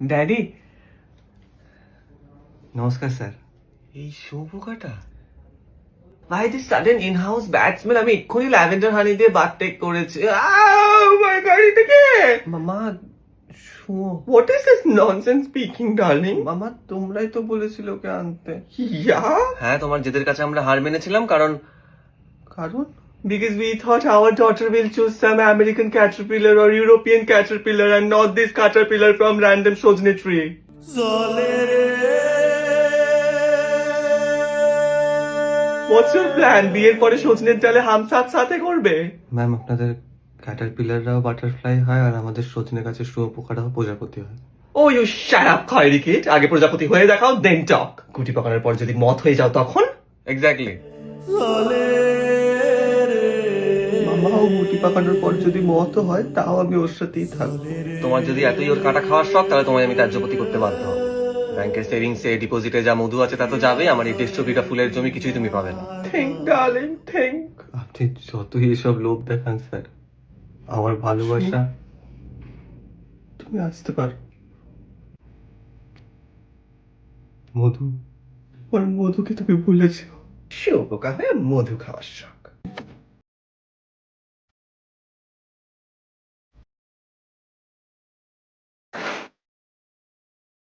Daddy. নমস্কার sir. এই শুয়োপোকাটা ভাই this sudden in house batsman আমি এক্ষুনি ল্যাভেন্ডার হানি দিয়ে বাথ টেক করেছি। মাই গড এটা কে? মামা what is this nonsense speaking darling মামা তোমরাই তো বলেছিল ওকে আনতে। হ্যাঁ তোমার জেদের কাছে আমরা হার মেনেছিলাম কারণ কারণ? Because we thought our daughter will choose some American caterpillar or European caterpillar and not this caterpillar from random Shojne tree. What's your plan? বিয়ের পরে সজনের ডালে হাম সাথ সাথে করবে ম্যাম আপনাদের ক্যাটারপিলাররাও বাটারফ্লাই হয় আর আমাদের সজনে গাছের শুয়োপোকাটাও প্রজাপতি হয় ও ইউ শ্যাট আপ খয়েরি কিড আগে প্রজাপতি হয়ে দেখাও দেন টক গুটি পাকানোর পর যদি মত হয়ে যাও তখন এক্স্যাক্টলি মামাও গুটি পাকানোর পর যদি মত হয় তাও আমি ওর সাথেই থাকব। তোমার যদি এতই ওর কাটা খাওয়ার শখ তাহলে তোমায় আমি ত্যায্যপতি করতে বাধ্য হব। ব্যাংকের সেভিংসে ডিপোজিটে যা মধু আছে তা তো যাবেই আমার এই দেড়শো বিঘা ফুলের জমি কিছুই তুমি পাবে না। থিঙ্ক ডার্লিং থিঙ্ক আপনি যতই এসব লোভ দেখান স্যার আমার ভালোবাসা তুমি আসতে পারো। মধু ওর মধুকে তুমি ভুলেছো। শিও পোকা হয়ে মধু খাওয়ার শখ।